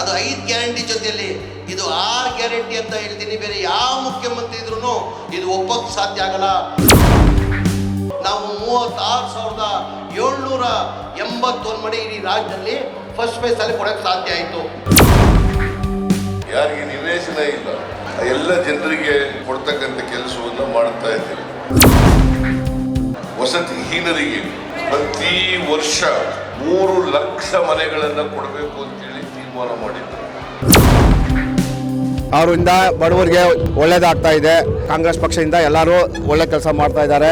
ಅದು ಐದು ಗ್ಯಾರಂಟಿ ಜೊತೆಯಲ್ಲಿ ಇದು ಆರು ಗ್ಯಾರಂಟಿ ಅಂತ ಹೇಳ್ತೀನಿ. ಬೇರೆ ಯಾವ ಮುಖ್ಯಮಂತ್ರಿ ಇದ್ರು ಇದು ಒಪ್ಪಕ್ಕೆ ಸಾಧ್ಯ ಆಗಲ್ಲ. ನಾವು ಮೂವತ್ತಾರು ಸಾವಿರದ ಏಳ್ನೂರ ಎಂಬತ್ತೊಂದು ಮನೆ ಇಡೀ ರಾಜ್ಯದಲ್ಲಿ ಫಸ್ಟ್ ಫೇಸಲ್ಲಿ ಕೊಡೋಕ್ಕೆ ಸಾಧ್ಯ ಆಯಿತು. ಯಾರಿಗೆ ನಿವೇಶನ ಇಲ್ಲ, ಎಲ್ಲ ಜನರಿಗೆ ಕೊಡ್ತಕ್ಕಂಥ ಕೆಲಸವನ್ನು ಮಾಡ್ತಾ ಇದ್ದೀವಿ. ವಸತಿಹೀನರಿಗೆ ಪ್ರತಿ ವರ್ಷ ಮೂರು ಲಕ್ಷ ಮನೆಗಳನ್ನು ಕೊಡಬೇಕು ಅಂತೇಳಿ ಅವರಿಂದ ಬಡವರಿಗೆ ಒಳ್ಳೇದಾಗ್ತಾ ಇದೆ. ಕಾಂಗ್ರೆಸ್ ಪಕ್ಷದಿಂದ ಎಲ್ಲರೂ ಒಳ್ಳೆ ಕೆಲಸ ಮಾಡ್ತಾ ಇದ್ದಾರೆ.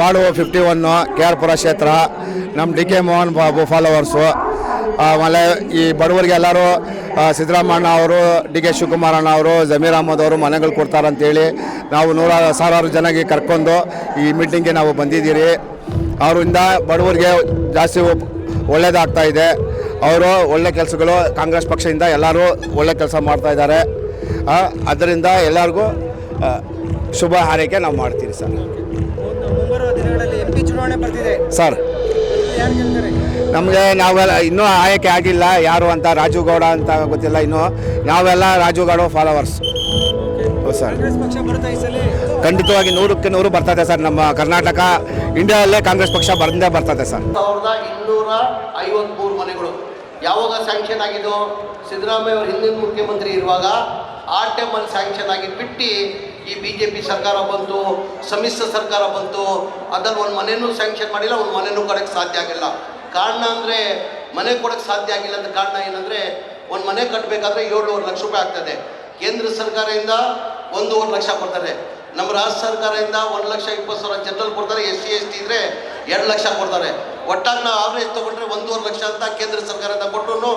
Ward fifty one K R Pura ಕ್ಷೇತ್ರ ನಮ್ಮ D K Mohan Babu followers ಆಮೇಲೆ ಈ ಬಡವರಿಗೆ ಎಲ್ಲರೂ ಸಿದ್ದರಾಮಣ್ಣ ಅವರು, ಡಿ ಕೆ ಶಿವಕುಮಾರಣ್ಣ ಅವರು, ಜಮೀರ್ ಅಹಮದ್ ಅವರು ಮನೆಗಳು ಕೊಡ್ತಾರಂತೇಳಿ ನಾವು ನೂರಾರು ಸಾವಿರಾರು ಜನಗೆ ಕರ್ಕೊಂಡು ಈ ಮೀಟಿಂಗ್ಗೆ ನಾವು ಬಂದಿದ್ದೀರಿ. ಅವರಿಂದ ಬಡವರಿಗೆ ಜಾಸ್ತಿ ಒಳ್ಳೇದಾಗ್ತಾ ಇದೆ. ಅವರು ಒಳ್ಳೆ ಕೆಲಸಗಳು ಕಾಂಗ್ರೆಸ್ ಪಕ್ಷದಿಂದ ಎಲ್ಲರೂ ಒಳ್ಳೆ ಕೆಲಸ ಮಾಡ್ತಾ ಇದ್ದಾರೆ. ಅದರಿಂದ ಎಲ್ಲರಿಗೂ ಶುಭ ಹಾರೈಕೆ ನಾವು ಮಾಡ್ತೀವಿ ಸರ್. ಚುನಾವಣೆ ಬರ್ತಿದೆ. ಸರ್. ಯಾರು ಗೆಲ್ತಾರೆ? ನಮಗೆ ನಾವೆಲ್ಲ ಇನ್ನೂ ಆಯ್ಕೆ ಆಗಿಲ್ಲ ಯಾರು ಅಂತ ರಾಜು ಗೌಡ ಅಂತ ಗೊತ್ತಿಲ್ಲ ಇನ್ನು. ನಾವೆಲ್ಲ ರಾಜು ಗೌಡ ಫಾಲೋವರ್ಸ್ ಹೌದು ಸರ್. ಕಾಂಗ್ರೆಸ್ ಪಕ್ಷ ಬರುತ್ತಾ ಈ ಸಲ? ಖಂಡಿತವಾಗಿ ನೂರಕ್ಕೆ ನೂರು ಬರ್ತದೆ ಸರ್ ನಮ್ಮ ಕರ್ನಾಟಕ. ಇಂಡಿಯಾದಲ್ಲೇ ಕಾಂಗ್ರೆಸ್ ಪಕ್ಷ ಬಂದೇ ಬರ್ತದೆ ಸರ್. ಸಾವಿರದ ಇನ್ನೂರ ಐವತ್ಮೂರು ಮನೆಗಳು. ಯಾವಾಗ ಸ್ಯಾಂಕ್ಷನ್ ಆಗಿದ್ದು? ಸಿದ್ದರಾಮಯ್ಯ ಅವರು ಹಿಂದಿನ ಮುಖ್ಯಮಂತ್ರಿ ಇರುವಾಗ ಆ ಟೈಮಲ್ಲಿ ಸ್ಯಾಂಕ್ಷನ್ ಆಗಿ ಬಿಟ್ಟು ಈ ಬಿ ಜೆ ಪಿ ಸರ್ಕಾರ ಬಂತು, ಸಮ್ಮಿಶ್ರ ಸರ್ಕಾರ ಬಂತು, ಅದನ್ನು ಒಂದು ಮನೆಯೂ ಸ್ಯಾಂಕ್ಷನ್ ಮಾಡಿಲ್ಲ, ಒಂದು ಮನೆಯೂ ಕೊಡೋಕ್ಕೆ ಸಾಧ್ಯ ಆಗಿಲ್ಲ. ಕಾರಣ ಅಂದರೆ ಮನೆ ಕೊಡೋಕ್ಕೆ ಸಾಧ್ಯ ಆಗಿಲ್ಲ ಅಂತ ಕಾರಣ ಏನಂದರೆ ಒಂದು ಮನೆ ಕಟ್ಟಬೇಕಾದ್ರೆ ಏಳುವರೆ ಲಕ್ಷ ರೂಪಾಯಿ ಆಗ್ತದೆ. ಕೇಂದ್ರ ಸರ್ಕಾರದಿಂದ ಒಂದೂವರೆ ಲಕ್ಷ ಕೊಡ್ತಾರೆ. ನಮ್ಮ ರಾಜ್ಯ ಸರ್ಕಾರದಿಂದ ಒಂದು ಲಕ್ಷ ಇಪ್ಪತ್ತು ಸಾವಿರ ಜನರಲ್ ಕೊಡ್ತಾರೆ, ಎಸ್ ಸಿ, ಎಸ್ ಟಿ ಇದ್ರೆ ಎರಡು ಲಕ್ಷ ಕೊಡ್ತಾರೆ. ಒಟ್ಟಾಗಿ ನಾವು ಆವ್ರೇಜ್ ತೊಗೊಂಡ್ರೆ ಒಂದೂವರೆ ಲಕ್ಷ ಅಂತ ಕೇಂದ್ರ ಸರ್ಕಾರದಿಂದ ಕೊಟ್ಟರು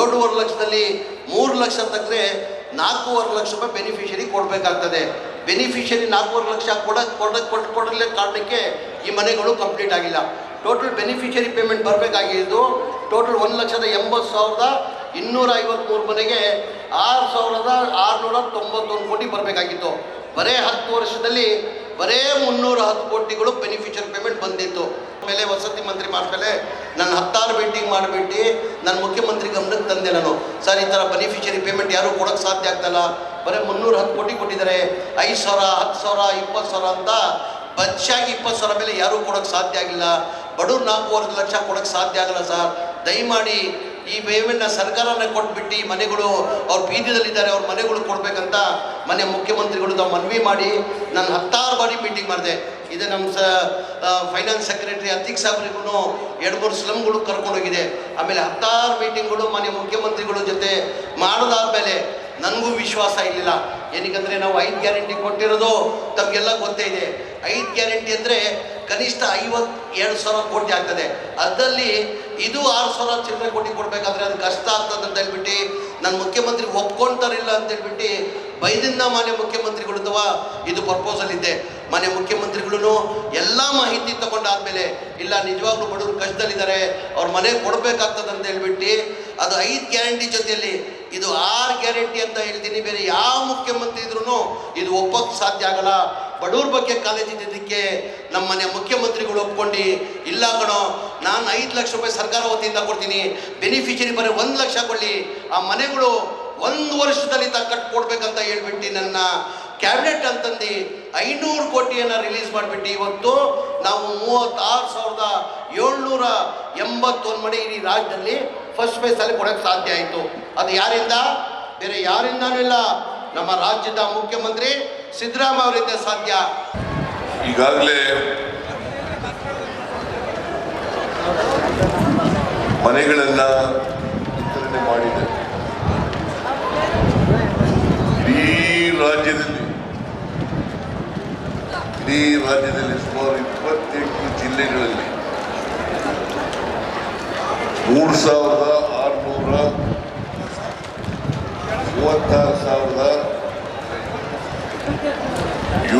ಏಳುವರೆ ಲಕ್ಷದಲ್ಲಿ ಮೂರು ಲಕ್ಷ ತೆಗೆದ್ರೆ ನಾಲ್ಕೂವರೆ ಲಕ್ಷ ರೂಪಾಯಿ ಬೆನಿಫಿಷರಿ ಕೊಡಬೇಕಾಗ್ತದೆ. ಬೆನಿಫಿಷರಿ ನಾಲ್ಕೂವರೆ ಲಕ್ಷ ಕೊಡ ಕೊಡ ಕೊಟ್ಟು ಕೊಡಲೇ ಕಾರಣಕ್ಕೆ ಈ ಮನೆಗಳು ಕಂಪ್ಲೀಟ್ ಆಗಿಲ್ಲ. ಟೋಟಲ್ ಬೆನಿಫಿಷರಿ ಪೇಮೆಂಟ್ ಬರಬೇಕಾಗಿದ್ದು ಟೋಟಲ್ ಒಂದು ಲಕ್ಷದ ಎಂಬತ್ತು ಸಾವಿರದ ಇನ್ನೂರ ಐವತ್ತ್ಮೂರು ಮನೆಗೆ ಆರು ಸಾವಿರದ ಆರುನೂರ ತೊಂಬತ್ತೊಂದು ಕೋಟಿ ಬರಬೇಕಾಗಿತ್ತು. ಬರೇ ಹತ್ತು ವರ್ಷದಲ್ಲಿ ಬರೇ ಮುನ್ನೂರ ಹತ್ತು ಕೋಟಿಗಳು ಬೆನಿಫಿಷಿಯಲ್ ಪೇಮೆಂಟ್ ಬಂದಿತ್ತು. ಆಮೇಲೆ ವಸತಿ ಮಂತ್ರಿ ಮಾಡ್ಮೇಲೆ ನಾನು ಹತ್ತಾರು ಮೀಟಿಂಗ್ ಮಾಡಿಬಿಟ್ಟು ನಾನು ಮುಖ್ಯಮಂತ್ರಿ ಗಮನಕ್ಕೆ ತಂದೆ ನಾನು. ಸರ್, ಈ ಥರ ಬೆನಿಫಿಷರಿ ಪೇಮೆಂಟ್ ಯಾರು ಕೊಡೋಕ್ಕೆ ಸಾಧ್ಯ ಆಗ್ತಲ್ಲ? ಬರೀ ಮುನ್ನೂರ ಹತ್ತು ಕೋಟಿ ಕೊಟ್ಟಿದ್ದಾರೆ. ಐದು ಸಾವಿರ, ಹತ್ತು ಸಾವಿರ, ಇಪ್ಪತ್ತು ಸಾವಿರ ಅಂತ ಬಚ್ಚಾಗಿ ಇಪ್ಪತ್ತು ಸಾವಿರ ಮೇಲೆ ಯಾರೂ ಕೊಡೋಕ್ಕೆ ಸಾಧ್ಯ ಆಗಿಲ್ಲ. ಬಡವ್ರು ನಾಲ್ಕೂವರೆ ಲಕ್ಷ ಕೊಡೋಕ್ಕೆ ಸಾಧ್ಯ ಆಗಲ್ಲ ಸರ್. ದಯಮಾಡಿ ಈ ಪೇಮೆಂಟ್ನ ಸರ್ಕಾರನ ಕೊಟ್ಬಿಟ್ಟು ಮನೆಗಳು ಅವ್ರ ಬೀದಿದಲ್ಲಿದ್ದಾರೆ ಅವ್ರ ಮನೆಗಳು ಕೊಡಬೇಕಂತ ಮನೆ ಮುಖ್ಯಮಂತ್ರಿಗಳು ತಾವು ಮನವಿ ಮಾಡಿ ನಾನು ಹತ್ತಾರು ಬಾರಿ ಮಾಡಿದೆ. ಇದು ನಮ್ಮ ಸ ಫೈನಾನ್ಸ್ ಸೆಕ್ರೆಟರಿ ಅತೀಕ್ ಸಾಬ್ರಿಗೂ ಎರಡು ಮೂರು ಸ್ಲಮ್ಗಳು ಕರ್ಕೊಂಡೋಗಿದೆ. ಆಮೇಲೆ ಹತ್ತಾರು ಮೀಟಿಂಗ್ಗಳು ಮಾನ್ಯ ಮುಖ್ಯಮಂತ್ರಿಗಳ ಜೊತೆ ಮಾಡೋದಾದ್ಮೇಲೆ ನನಗೂ ವಿಶ್ವಾಸ ಇರಲಿಲ್ಲ. ಏನಕ್ಕಂದರೆ ನಾವು ಐದು ಗ್ಯಾರಂಟಿ ಕೊಟ್ಟಿರೋದು ತಮಗೆಲ್ಲ ಗೊತ್ತೇ ಇದೆ. ಐದು ಗ್ಯಾರಂಟಿ ಅಂದರೆ ಕನಿಷ್ಠ ಐವತ್ತು ಎರಡು ಸಾವಿರ ಕೋಟಿ ಆಗ್ತದೆ. ಅದರಲ್ಲಿ ಇದು ಆರು ಸಾವಿರ ಚಿಲ್ಲರೆ ಕೋಟಿ ಕೊಡಬೇಕಾದ್ರೆ ಅದು ಕಷ್ಟ ಆಗ್ತದೆ ಅಂತ ಹೇಳ್ಬಿಟ್ಟು ನನ್ನ ಮುಖ್ಯಮಂತ್ರಿ ಒಪ್ಕೊಳ್ತಾರಿಲ್ಲ ಅಂತ ಹೇಳ್ಬಿಟ್ಟು ಬೈದಿಂದ ಮಾನ್ಯ ಮುಖ್ಯಮಂತ್ರಿಗಳು ಅಥವಾ ಇದು ಪರ್ಪೋಸಲ್ ಇದೆ. ಮಾನ್ಯ ಮುಖ್ಯಮಂತ್ರಿಗಳು ಎಲ್ಲ ಮಾಹಿತಿ ತಗೊಂಡಾದ್ಮೇಲೆ, ಇಲ್ಲ, ನಿಜವಾಗ್ಲೂ ಬಡವರು ಕಷ್ಟದಲ್ಲಿದ್ದಾರೆ, ಅವ್ರ ಮನೆ ಕೊಡಬೇಕಾಗ್ತದೆ ಅಂತ ಹೇಳ್ಬಿಟ್ಟು ಅದು ಐದು ಗ್ಯಾರಂಟಿ ಜೊತೆಯಲ್ಲಿ, ಇದು ಆರು ಗ್ಯಾರಂಟಿ ಅಂತ ಹೇಳ್ತೀನಿ, ಬೇರೆ ಯಾವ ಮುಖ್ಯಮಂತ್ರಿ ಇದ್ರೂ ಇದು ಒಪ್ಪಕ್ಕೆ ಸಾಧ್ಯ ಆಗಲ್ಲ. ಬಡವ್ರ ಬಗ್ಗೆ ಕಾಲೇಜಿದ್ದಕ್ಕೆ ನಮ್ಮ ಮನೆ ಮುಖ್ಯಮಂತ್ರಿಗಳು ಇಲ್ಲ ಕಣೋ, ನಾನು ಐದು ಲಕ್ಷ ರೂಪಾಯಿ ಸರ್ಕಾರ ವತಿಯಿಂದ ಕೊಡ್ತೀನಿ ಬೆನಿಫಿಷರಿ ಬರೀ ಒಂದು ಲಕ್ಷ ಕೊಡಲಿ. ಆ ಮನೆಗಳು ಒಂದು ವರ್ಷದಲ್ಲಿ ತ ಕಟ್ಕೊಡ್ಬೇಕಂತ ಹೇಳ್ಬಿಟ್ಟು ನನ್ನ ಕ್ಯಾಬಿನೆಟ್ ಅಂತಂದು, ಐನೂರು ಕೋಟಿಯನ್ನು ರಿಲೀಸ್ ಮಾಡಿಬಿಟ್ಟು. ಇವತ್ತು ನಾವು ಮೂವತ್ತಾರು ಸಾವಿರದ ಏಳ್ನೂರ ಎಂಬತ್ತೊಂದು ಮನೆ ಇಡೀ ರಾಜ್ಯದಲ್ಲಿ ಫಸ್ಟ್ ಫೇಸಲ್ಲಿ ಕೊಡೋಕ್ಕೆ ಸಾಧ್ಯ ಆಯಿತು. ಅದು ಯಾರಿಂದ? ಬೇರೆ ಯಾರಿಂದನೂ ಇಲ್ಲ. ನಮ್ಮ ರಾಜ್ಯದ ಮುಖ್ಯಮಂತ್ರಿ ಸಿದ್ದರಾಮಯ್ಯ ಅವರಿಂದ ಸಾಧ್ಯ. ಈಗಾಗಲೇ ಮನೆಗಳನ್ನು ವಿತರಣೆ ಮಾಡಿದೆ. ರಾಜ್ಯದಲ್ಲಿ, ಇಡೀ ರಾಜ್ಯದಲ್ಲಿ ಸುಮಾರು ಇಪ್ಪತ್ತೆಂಟು ಜಿಲ್ಲೆಗಳಲ್ಲಿ ಮೂರು ಸಾವಿರದ ಆರುನೂರ ಮೂವತ್ತಾರು ಸಾವಿರದ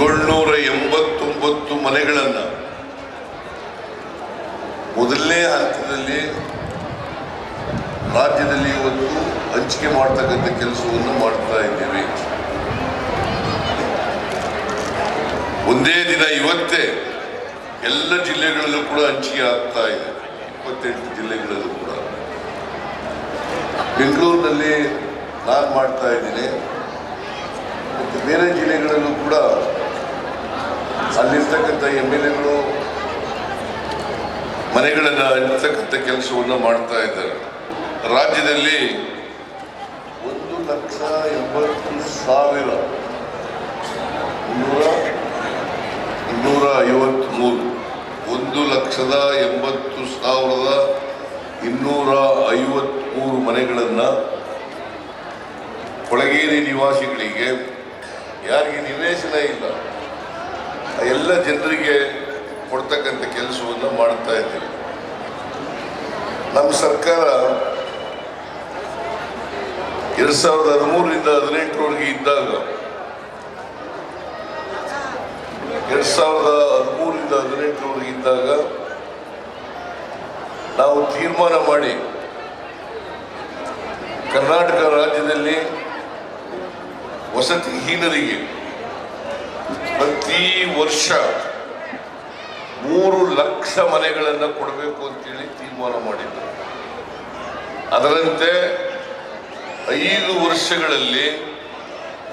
ಏಳ್ನೂರ ಎಂಬತ್ತೊಂಬತ್ತು ಮನೆಗಳನ್ನು ಮೊದಲನೇ ಹಂತದಲ್ಲಿ ರಾಜ್ಯದಲ್ಲಿ ಇವತ್ತು ಹಂಚಿಕೆ ಮಾಡ್ತಕ್ಕಂಥ ಕೆಲಸವನ್ನು ಮಾಡ್ತಾ ಇದ್ದೇವೆ. ಒಂದೇ ದಿನ ಇವತ್ತೇ ಎಲ್ಲ ಜಿಲ್ಲೆಗಳಲ್ಲೂ ಕೂಡ ಹಂಚಿಕೆ ಆಗ್ತಾ ಇದೆ. ಇಪ್ಪತ್ತೆಂಟು ಜಿಲ್ಲೆಗಳಲ್ಲೂ ಕೂಡ. ಬೆಂಗಳೂರಿನಲ್ಲಿ ನಾನು ಮಾಡ್ತಾ ಇದ್ದೀನಿ. ಮತ್ತು ಬೇರೆ ಜಿಲ್ಲೆಗಳಲ್ಲೂ ಕೂಡ ಅಲ್ಲಿರ್ತಕ್ಕಂಥ ಎಂ ಎಲ್ ಎಗಳು ಮನೆಗಳನ್ನು ಹಂಚತಕ್ಕಂಥ ಕೆಲಸವನ್ನು ಮಾಡ್ತಾ ಇದ್ದಾರೆ. ರಾಜ್ಯದಲ್ಲಿ ಒಂದು ಲಕ್ಷ ಎಂಬತ್ತು ಸಾವಿರ ಇನ್ನೂರ ಇನ್ನೂರ ಐವತ್ತ್ಮೂರು ಒಂದು ಲಕ್ಷದ ಎಂಬತ್ತು ಸಾವಿರದ ಇನ್ನೂರ ಐವತ್ತ್ಮೂರು ಮನೆಗಳನ್ನು ಕೊಳಗೇರಿ ನಿವಾಸಿಗಳಿಗೆ ಯಾರಿಗೆ ನಿವೇಶನ ಇಲ್ಲ ಎಲ್ಲ ಜನರಿಗೆ ಕೊಡ್ತಕ್ಕಂಥ ಕೆಲಸವನ್ನು ಮಾಡ್ತಾ ಇದ್ದೀವಿ. ನಮ್ಮ ಸರ್ಕಾರ ಎರಡು ಸಾವಿರದ ಹದಿಮೂರರಿಂದ ಹದಿನೆಂಟರವರೆಗೆ ಇದ್ದಾಗ, ಎರಡ್ ಸಾವಿರದ ಹದಿಮೂರರಿಂದ ಹದಿನೆಂಟರವರೆಗೆ ಇದ್ದಾಗ ನಾವು ತೀರ್ಮಾನ ಮಾಡಿ ಕರ್ನಾಟಕ ರಾಜ್ಯದಲ್ಲಿ ವಸತಿಹೀನರಿಗೆ ಪ್ರತಿ ವರ್ಷ ಮೂರು ಲಕ್ಷ ಮನೆಗಳನ್ನು ಕೊಡಬೇಕು ಅಂತೇಳಿ ತೀರ್ಮಾನ ಮಾಡಿದ್ದರು ಅದರಂತೆ ಐದು ವರ್ಷಗಳಲ್ಲಿ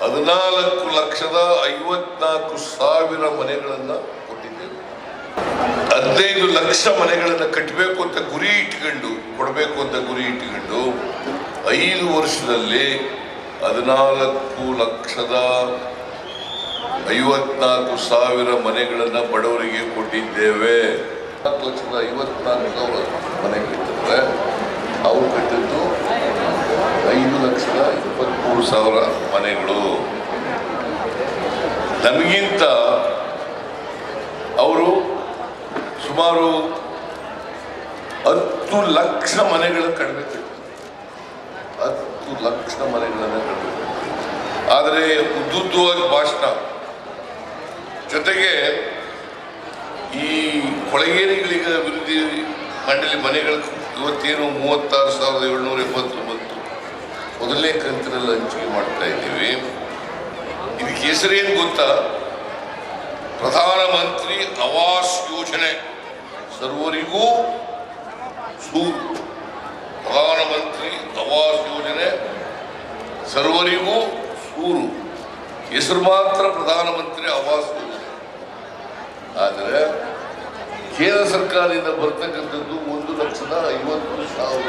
ಹದಿನಾಲ್ಕು ಲಕ್ಷದ ಐವತ್ನಾಲ್ಕು ಸಾವಿರ ಮನೆಗಳನ್ನು ಕೊಟ್ಟಿದ್ದೇವೆ. ಹದಿನೈದು ಲಕ್ಷ ಮನೆಗಳನ್ನು ಕಟ್ಟಬೇಕು ಅಂತ ಗುರಿ ಇಟ್ಕೊಂಡು, ಕೊಡಬೇಕು ಅಂತ ಗುರಿ ಇಟ್ಕೊಂಡು, ಐದು ವರ್ಷದಲ್ಲಿ ಹದಿನಾಲ್ಕು ಲಕ್ಷದ ಐವತ್ನಾಲ್ಕು ಸಾವಿರ ಮನೆಗಳನ್ನು ಬಡವರಿಗೆ ಕೊಟ್ಟಿದ್ದೇವೆ. ನಾಲ್ಕು ಲಕ್ಷದ ಐವತ್ನಾಲ್ಕು ಸಾವಿರ ಮನೆ ಕಟ್ಟಿದ್ರೆ ಅವ್ರು ಕಟ್ಟಿದ್ದು ಐದು ಲಕ್ಷದ ಇಪ್ಪತ್ತ್ಮೂರು ಸಾವಿರ ಮನೆಗಳು. ನಮಗಿಂತ ಅವರು ಸುಮಾರು ಹತ್ತು ಲಕ್ಷ ಮನೆಗಳ ಕಡಿಮೆ ಹತ್ತು ಲಕ್ಷ ಮನೆಗಳನ್ನು ಕಡಿಮೆ ಆದರೆ ಉದ್ದುದ್ದವಾಗಿ ಭಾಷಣ. ಜೊತೆಗೆ ಈ ಕೊಳಗೇರಿಗಳಿಗೆ ಅಭಿವೃದ್ಧಿ ಮಂಡಳಿ ಮನೆಗಳು ಇವತ್ತೇನು ಮೂವತ್ತಾರು ಸಾವಿರದ ಮೊದಲನೇ ಕಂತಿನಲ್ಲಿ ಹಂಚಿಕೆ ಮಾಡ್ತಾ ಇದ್ದೀವಿ. ಇದಕ್ಕೆ ಹೆಸರೇನು ಗೊತ್ತಾ? ಪ್ರಧಾನಮಂತ್ರಿ ಆವಾಸ್ ಯೋಜನೆ. ಸರ್ವರಿಗೂ ಸೂರು ಪ್ರಧಾನಮಂತ್ರಿ ಆವಾಸ್ ಯೋಜನೆ. ಸರ್ವರಿಗೂ ಸೂರು. ಹೆಸರು ಮಾತ್ರ ಪ್ರಧಾನಮಂತ್ರಿ ಆವಾಸ್ ಯೋಜನೆ. ಆದರೆ ಕೇಂದ್ರ ಸರ್ಕಾರದಿಂದ ಬರ್ತಕ್ಕಂಥದ್ದು ಒಂದು ಲಕ್ಷದ ಐವತ್ತು ಸಾವಿರ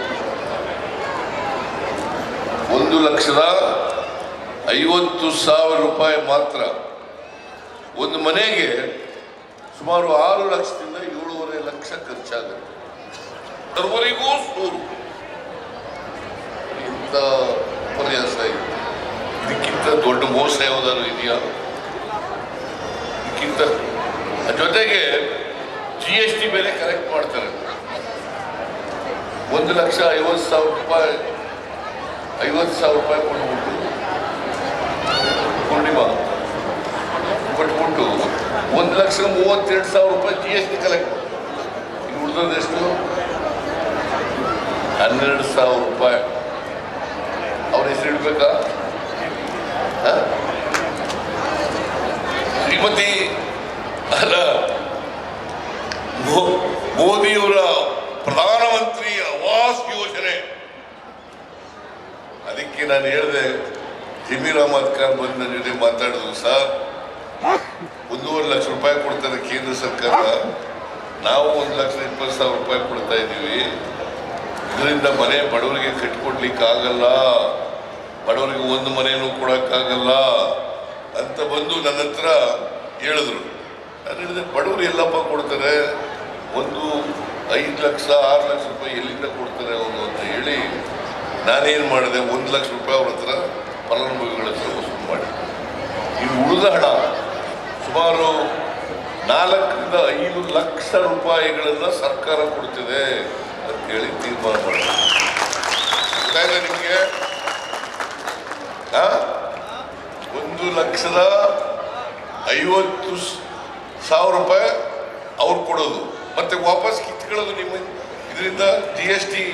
ಒಂದು ಲಕ್ಷದ ಐವತ್ತು ಸಾವಿರ ರೂಪಾಯಿ ಮಾತ್ರ. ಒಂದು ಮನೆಗೆ ಸುಮಾರು ಆರು ಲಕ್ಷದಿಂದ ಏಳೂವರೆ ಲಕ್ಷ ಖರ್ಚಾಗುತ್ತೆ. ಸರ್ವರಿಗೂ ಸೂರು. ಇಂಥ ಉಪನ್ಯಾಸ ಇದೆ. ಇದಕ್ಕಿಂತ ದೊಡ್ಡ ಮೋಸ ಯಾವುದಾದ್ರು ಇದೆಯಾ? ಇದಕ್ಕಿಂತ ಜೊತೆಗೆ ಜಿ ಎಸ್ ಟಿ ಬೆಲೆ ಕರೆಕ್ಟ್ ಮಾಡ್ತಾರೆ. ಒಂದು ಲಕ್ಷ ಐವತ್ತು ಸಾವಿರ ರೂಪಾಯಿ ಐವತ್ತು ಸಾವಿರ ರೂಪಾಯಿ ಕೊಟ್ಬಿಟ್ಟು ಪೂರ್ಣಿಮಾ ಕೊಟ್ಬಿಟ್ಟು ಒಂದು ಲಕ್ಷ ಮೂವತ್ತೆರಡು ಸಾವಿರ ರೂಪಾಯಿ ಜಿ ಎಸ್ ಟಿ ಕಲೆಕ್ಟ್ ಇನ್ನು ಎಷ್ಟು? ಹನ್ನೆರಡು ಸಾವಿರ ರೂಪಾಯಿ. ಅವ್ರ ಹೆಸರು ಇಡ್ಬೇಕಾ? ಶ್ರೀಮತಿ ಅಲ್ಲ ಮೋ- ಮೋದಿಯವರ ಪ್ರಧಾನಮಂತ್ರಿ ಆವಾಸ್ ಯೋಜನೆ ಅದಕ್ಕೆ ನಾನು ಹೇಳಿದೆ ಜಮೀರ್ ಅಹಮದ್ ಖಾನ್ ಬಂದು ನನ್ನ ಜೊತೆ ಮಾತಾಡಿದ್ರು. ಸರ್, ಒಂದೂವರೆ ಲಕ್ಷ ರೂಪಾಯಿ ಕೊಡ್ತಾರೆ ಕೇಂದ್ರ ಸರ್ಕಾರ. ನಾವು ಒಂದು ಲಕ್ಷ ಇಪ್ಪತ್ತು ಸಾವಿರ ರೂಪಾಯಿ ಕೊಡ್ತಾ ಇದ್ದೀವಿ. ಇದರಿಂದ ಮನೆ ಬಡವರಿಗೆ ಕಟ್ಕೊಡ್ಲಿಕ್ಕೆ ಆಗಲ್ಲ. ಬಡವರಿಗೆ ಒಂದು ಮನೆಯೂ ಕೊಡೋಕ್ಕಾಗಲ್ಲ ಅಂತ ಬಂದು ನನ್ನ ಹತ್ರ ಹೇಳಿದ್ರು. ನಾನು ಹೇಳಿದೆ, ಬಡವರು ಎಲ್ಲಪ್ಪ ಕೊಡ್ತಾರೆ? ಒಂದು ಐದು ಲಕ್ಷ, ಆರು ಲಕ್ಷ ರೂಪಾಯಿ ಎಲ್ಲಿಂದ ಕೊಡ್ತಾರೆ? ನಾನೇನು ಮಾಡಿದೆ? ಒಂದು ಲಕ್ಷ ರೂಪಾಯಿ ಅವ್ರ ಹತ್ರ ಫಲಾನುಭವಿಗಳ ಹತ್ರ ವಸೂಲು ಮಾಡಿ ಉಳಿದ ಹಣ ಸುಮಾರು ನಾಲ್ಕರಿಂದ ಐದು ಲಕ್ಷ ರೂಪಾಯಿಗಳನ್ನು ಸರ್ಕಾರ ಕೊಡ್ತಿದೆ ಅಂತೇಳಿ ತೀರ್ಮಾನ ಮಾಡಿದೆ. ನಿಮಗೆ? ಒಂದು ಲಕ್ಷದ ಐವತ್ತು ಸಾವಿರ ರೂಪಾಯಿ ಅವ್ರು ಕೊಡೋದು. ಮತ್ತೆ ವಾಪಸ್ ಕಿತ್ಕೊಳ್ಳೋದು ನಿಮ್ಮ ಇದರಿಂದ ಜಿ ಎಸ್ ಟಿ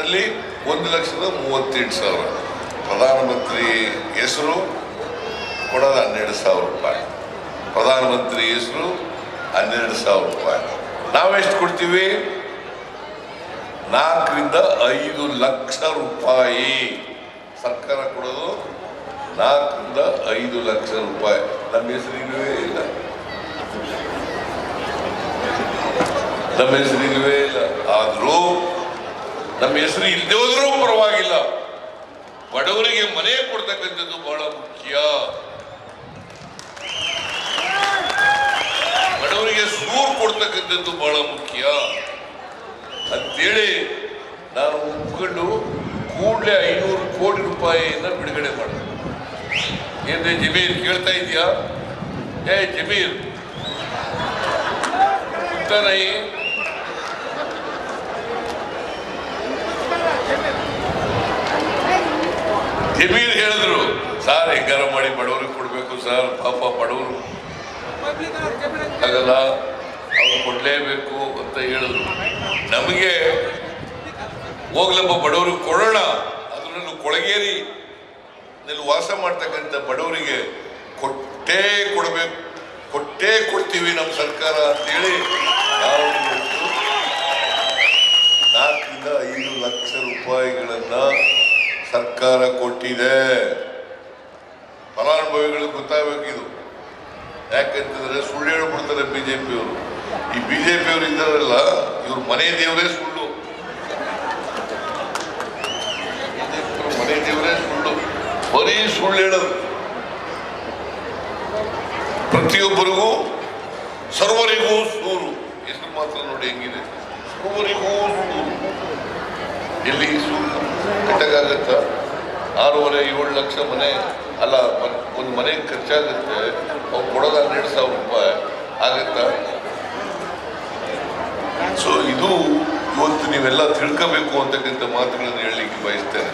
ನಲ್ಲಿ ಒಂದು ಲಕ್ಷದ ಮೂವತ್ತೆಂಟು ಸಾವಿರ. ಪ್ರಧಾನಮಂತ್ರಿ ಹೆಸರು ಕೊಡೋದು ಹನ್ನೆರಡು ಸಾವಿರ ರೂಪಾಯಿ. ಪ್ರಧಾನಮಂತ್ರಿ ಹೆಸರು ಹನ್ನೆರಡು ಸಾವಿರ ರೂಪಾಯಿ. ನಾವೆಷ್ಟು ಕೊಡ್ತೀವಿ? ನಾಲ್ಕರಿಂದ ಐದು ಲಕ್ಷ ರೂಪಾಯಿ. ಸರ್ಕಾರ ಕೊಡೋದು ನಾಲ್ಕರಿಂದ ಐದು ಲಕ್ಷ ರೂಪಾಯಿ. ನಮ್ಮ ಹೆಸರಿಗೂ ಇಲ್ಲ. ನಮ್ಮ ಹೆಸರಿಗೂ ಇಲ್ಲ. ಆದರೂ ನಮ್ಮ ಹೆಸರು ಇಲ್ಲದೆ ಹೋದ್ರೂ ಪರವಾಗಿಲ್ಲ. ಬಡವರಿಗೆ ಮನೆ ಕೊಡ್ತಕ್ಕಂಥದ್ದು ಬಹಳ ಮುಖ್ಯ. ಬಡವರಿಗೆ ಸೂರು ಕೊಡ್ತಕ್ಕಂಥದ್ದು ಬಹಳ ಮುಖ್ಯ. ಅಂತೇಳಿ ನಾನು ಒಪ್ಕೊಂಡು ಕೂಡಲೇ ಐನೂರು ಕೋಟಿ ರೂಪಾಯಿಯನ್ನ ಬಿಡುಗಡೆ ಮಾಡಿದೆ. ಏನೇ ಜಮೀರ್, ಕೇಳ್ತಾ ಇದೆಯಾ? ಏ ಜಮೀರ್. ನೈ ಜಮೀರ್ ಹೇಳಿದ್ರು, ಸರ್, ಹೆಂಗಾರ ಮಾಡಿ ಬಡವ್ರಿಗೆ ಕೊಡಬೇಕು ಸರ್, ಪಾಪ ಬಡವರು. ಆಗಲ್ಲ ಅವ್ರು ಕೊಡಲೇಬೇಕು ಅಂತ ಹೇಳಿದ್ರು. ನಮಗೆ ಹೋಗ್ಲಪ್ಪ, ಬಡವರಿಗೆ ಕೊಡೋಣ. ಅದರಲ್ಲೂ ಕೊಳಗೇರಿ ವಾಸ ಮಾಡ್ತಕ್ಕಂಥ ಬಡವರಿಗೆ ಕೊಟ್ಟೇ ಕೊಡಬೇಕು, ಕೊಟ್ಟೇ ಕೊಡ್ತೀವಿ ನಮ್ಮ ಸರ್ಕಾರ ಅಂತೇಳಿ ನಾಲ್ಕರಿಂದ ಐದು ಲಕ್ಷ ರೂಪಾಯಿಗಳನ್ನ ಸರ್ಕಾರ ಕೊಟ್ಟಿದೆ. ಫಲಾನುಭವಿಗಳಿಗೆ ಗೊತ್ತಾಗಬೇಕಿದು ಯಾಕಂತಂದ್ರೆ ಸುಳ್ಳು ಹೇಳ್ಬಿಡ್ತಾರೆ ಬಿಜೆಪಿಯವರು. ಈ ಬಿಜೆಪಿಯವರು ಇದ್ದಾರಲ್ಲ, ಇವ್ರ ಮನೆ ದೇವರೇ ಸುಳ್ಳು. ಮನೆ ದೇವರೇ ಸುಳ್ಳು. ಬರೀ ಸುಳ್ಳು ಹೇಳೋದು. ಪ್ರತಿಯೊಬ್ಬರಿಗೂ, ಸರ್ವರಿಗೂ ಸೂರು. ಹೆಸರು ಮಾತ್ರ ನೋಡಿ ಹೆಂಗಿದೆ. ಸರ್ವರಿಗೂ ಸೂರು. ಎಲ್ಲಿ ಸೂರು? ಕಟ್ಟಕ್ಕಾಗತ್ತ ಆರೂವರೆ, ಏಳು ಲಕ್ಷ ಮನೆ, ಅಲ್ಲ ಒಂದು ಮನೆಗೆ ಖರ್ಚಾಗುತ್ತೆ. ಅವ್ರು ಕೊಡೋದು ಹನ್ನೆರಡು ಸಾವಿರ ರೂಪಾಯಿ ಆಗತ್ತಾ. ಸೊ ಇದು ಇವತ್ತು ನೀವೆಲ್ಲ ತಿಳ್ಕೋಬೇಕು ಅಂತಕ್ಕಂಥ ಮಾತುಗಳನ್ನು ಹೇಳಲಿಕ್ಕೆ ಬಯಸ್ತೇನೆ.